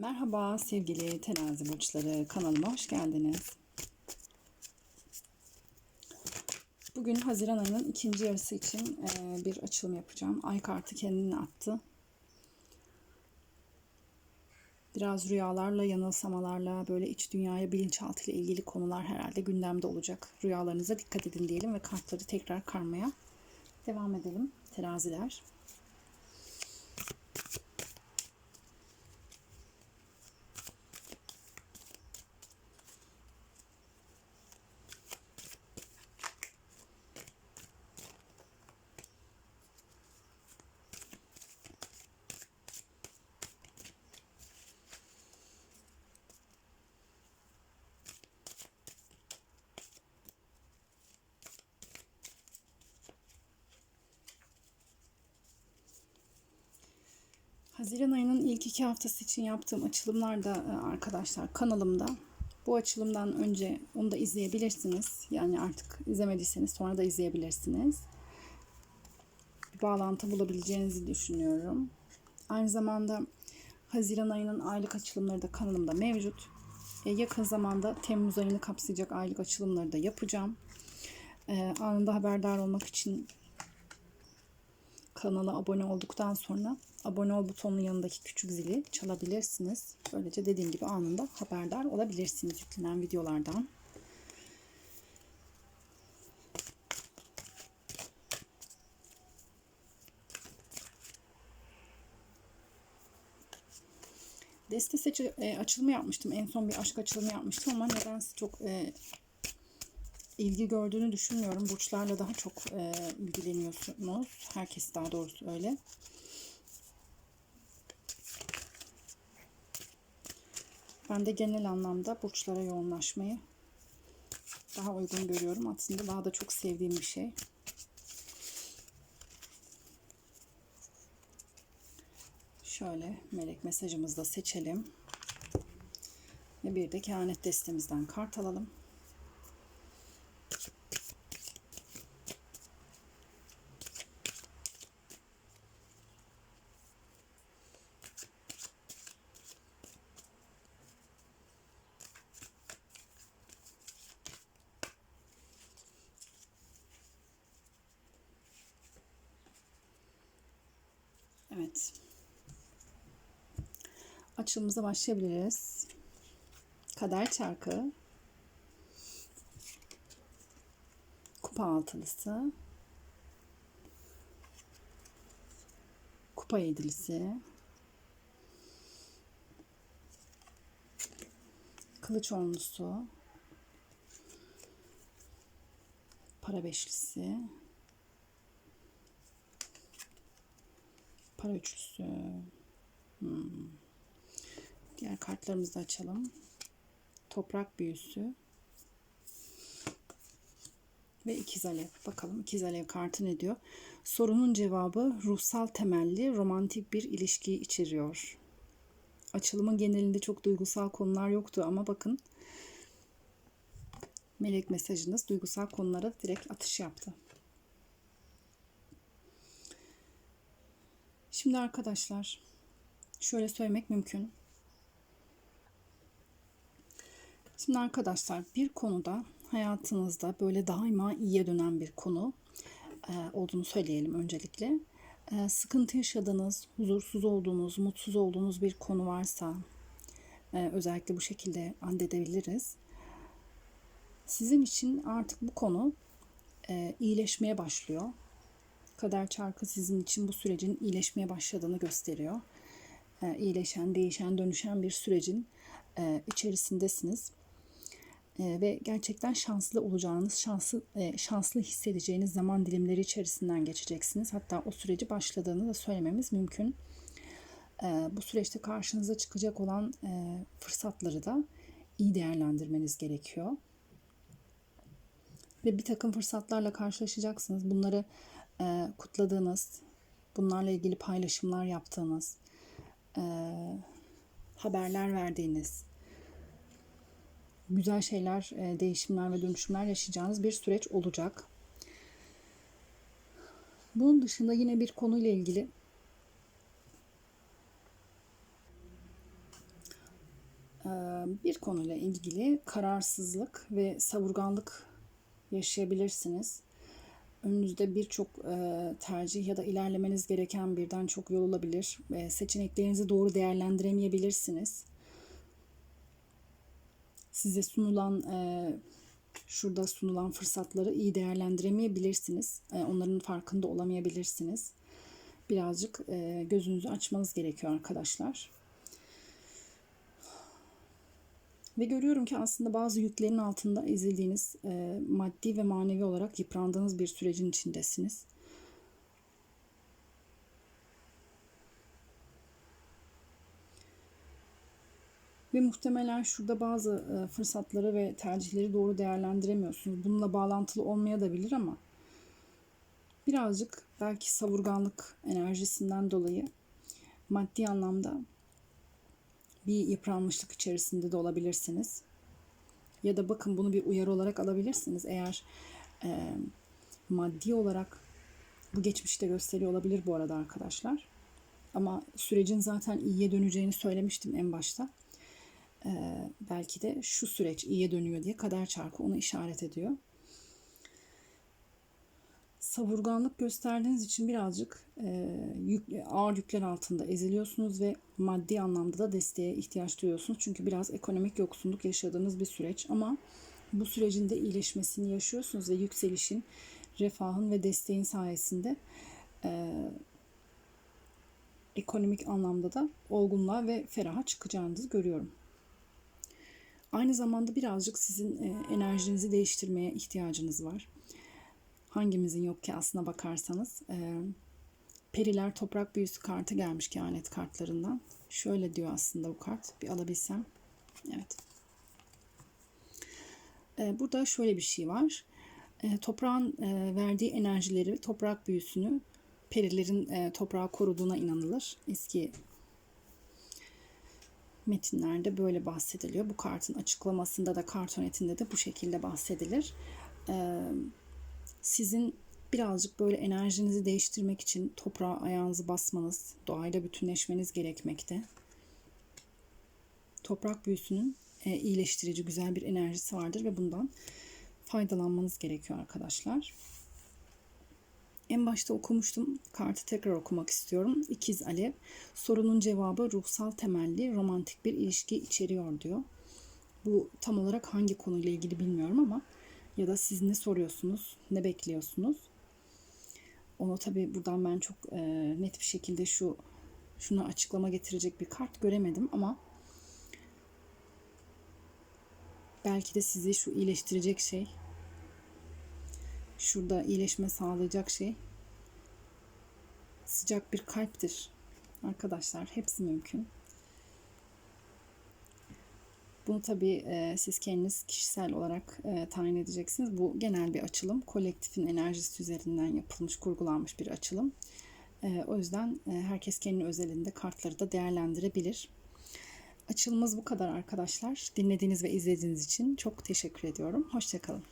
Merhaba sevgili terazi burçları kanalıma hoş geldiniz. Bugün Haziran ayının ikinci yarısı için e, bir açılım yapacağım. Ay kartı kendini attı. Biraz rüyalarla, yanılsamalarla, böyle iç dünyaya, bilinçaltı ile ilgili konular herhalde gündemde olacak. Rüyalarınıza dikkat edin diyelim ve kartları tekrar karmaya devam edelim teraziler. Haziran ayının ilk iki haftası için yaptığım açılımlarda e, arkadaşlar kanalımda. Bu açılımdan önce onu da izleyebilirsiniz. Yani artık izlemediyseniz sonra da izleyebilirsiniz. Bir bağlantı bulabileceğinizi düşünüyorum. Aynı zamanda Haziran ayının aylık açılımları da kanalımda mevcut. E, yakın zamanda Temmuz ayını kapsayacak aylık açılımları da yapacağım. E, anında haberdar olmak için kanala abone olduktan sonra abone ol butonunun yanındaki küçük zili çalabilirsiniz. Böylece dediğim gibi anında haberdar olabilirsiniz yüklenen videolardan. Deste seçi e, açılımı yapmıştım. En son bir aşk açılımı yapmıştım ama nedense çok e, ilgi gördüğünü düşünmüyorum. Burçlarla daha çok e, ilgileniyorsunuz. Herkes daha doğrusu öyle. Ben de genel anlamda burçlara yoğunlaşmayı daha uygun görüyorum. Aslında daha da çok sevdiğim bir şey. Şöyle melek mesajımızı da seçelim. Ve bir de kehanet destemizden kart alalım. Evet. Açılımıza başlayabiliriz. Kader çarkı. Kupa altılısı. Kupa yedilisi. Kılıç onlusu. Para beşlisi. Para üçlüsü. Hmm. Diğer kartlarımızı da açalım. Toprak büyüsü. Ve ikiz alev. Bakalım ikiz alev kartı ne diyor? Sorunun cevabı ruhsal temelli romantik bir ilişkiyi içeriyor. Açılımın genelinde çok duygusal konular yoktu ama bakın melek mesajınız duygusal konulara direkt atış yaptı. Şimdi arkadaşlar şöyle söylemek mümkün. Şimdi arkadaşlar bir konuda hayatınızda böyle daima iyiye dönen bir konu e, olduğunu söyleyelim öncelikle. E, sıkıntı yaşadığınız, huzursuz olduğunuz, mutsuz olduğunuz bir konu varsa e, özellikle bu şekilde andedebiliriz. Sizin için artık bu konu iyileşmeye başlıyor Kader çarkı sizin için bu sürecin iyileşmeye başladığını gösteriyor. Ee, iyileşen, değişen, dönüşen bir sürecin e, içerisindesiniz. E, ve gerçekten şanslı olacağınız, şanslı e, şanslı hissedeceğiniz zaman dilimleri içerisinden geçeceksiniz. Hatta o süreci başladığını da söylememiz mümkün. E, bu süreçte karşınıza çıkacak olan e, fırsatları da iyi değerlendirmeniz gerekiyor. Ve bir takım fırsatlarla karşılaşacaksınız. Bunları e, kutladığınız, bunlarla ilgili paylaşımlar yaptığınız, e, haberler verdiğiniz, güzel şeyler, e, değişimler ve dönüşümler yaşayacağınız bir süreç olacak. Bunun dışında yine bir konuyla ilgili e, bir konuyla ilgili kararsızlık ve savurganlık yaşayabilirsiniz. Önünüzde birçok e, tercih ya da ilerlemeniz gereken birden çok yol olabilir. E, seçeneklerinizi doğru değerlendiremeyebilirsiniz. Size sunulan e, şurada sunulan fırsatları iyi değerlendiremeyebilirsiniz. E, onların farkında olamayabilirsiniz. Birazcık e, gözünüzü açmanız gerekiyor arkadaşlar. Ve görüyorum ki aslında bazı yüklerin altında ezildiğiniz, e, maddi ve manevi olarak yıprandığınız bir sürecin içindesiniz. Ve muhtemelen şurada bazı e, fırsatları ve tercihleri doğru değerlendiremiyorsunuz. Bununla bağlantılı olmaya da bilir ama birazcık belki savurganlık enerjisinden dolayı maddi anlamda bir yıpranmışlık içerisinde de olabilirsiniz. Ya da bakın bunu bir uyarı olarak alabilirsiniz. Eğer e, maddi olarak bu geçmişte gösteriyor olabilir bu arada arkadaşlar. Ama sürecin zaten iyiye döneceğini söylemiştim en başta. E, belki de şu süreç iyiye dönüyor diye kader çarkı onu işaret ediyor savurganlık gösterdiğiniz için birazcık e, yük, ağır yükler altında eziliyorsunuz ve maddi anlamda da desteğe ihtiyaç duyuyorsunuz. Çünkü biraz ekonomik yoksunluk yaşadığınız bir süreç ama bu sürecin de iyileşmesini yaşıyorsunuz ve yükselişin, refahın ve desteğin sayesinde e, ekonomik anlamda da olgunluğa ve feraha çıkacağınızı görüyorum. Aynı zamanda birazcık sizin e, enerjinizi değiştirmeye ihtiyacınız var hangimizin yok ki aslına bakarsanız. E, Periler Toprak Büyüsü kartı gelmiş kehanet kartlarından. Şöyle diyor aslında bu kart. Bir alabilsem. Evet. E, burada şöyle bir şey var. E, toprağın e, verdiği enerjileri, toprak büyüsünü perilerin e, toprağı koruduğuna inanılır. Eski metinlerde böyle bahsediliyor. Bu kartın açıklamasında da kartonetinde de bu şekilde bahsedilir. Ee, sizin birazcık böyle enerjinizi değiştirmek için toprağa ayağınızı basmanız, doğayla bütünleşmeniz gerekmekte. Toprak büyüsünün e, iyileştirici güzel bir enerjisi vardır ve bundan faydalanmanız gerekiyor arkadaşlar. En başta okumuştum. Kartı tekrar okumak istiyorum. İkiz Alev. Sorunun cevabı ruhsal temelli romantik bir ilişki içeriyor diyor. Bu tam olarak hangi konuyla ilgili bilmiyorum ama ya da siz ne soruyorsunuz, ne bekliyorsunuz? Onu tabii buradan ben çok e, net bir şekilde şu şunu açıklama getirecek bir kart göremedim ama belki de sizi şu iyileştirecek şey şurada iyileşme sağlayacak şey sıcak bir kalptir. Arkadaşlar hepsi mümkün. Bunu tabii e, siz kendiniz kişisel olarak e, tayin edeceksiniz. Bu genel bir açılım. Kolektifin enerjisi üzerinden yapılmış, kurgulanmış bir açılım. E, o yüzden e, herkes kendi özelinde kartları da değerlendirebilir. Açılımımız bu kadar arkadaşlar. Dinlediğiniz ve izlediğiniz için çok teşekkür ediyorum. Hoşçakalın.